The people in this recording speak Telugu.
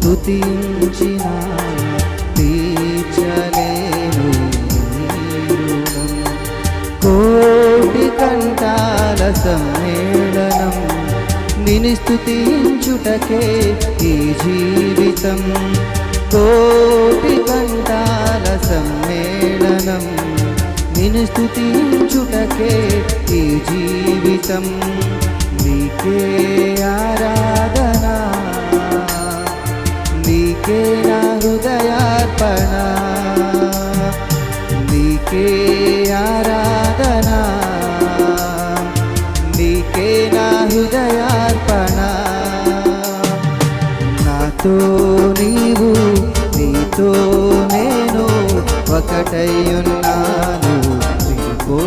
స్తుతించిన తీర్చలేను కోటి కంటాల సమ్మేళనం నిని స్థుతించుటకే ఈ జీవితం. కోటి కంటాల సమ్మేళనం నిను స్థుతించుటకే ఈ జీవితం. నీకే నీకే నా హృదయార్పణ నీకే ఆరాధన నీకే నా హృదయార్పణ. నాతో నీవు నీతో నేను ఒకటై ఉన్నాను నీకో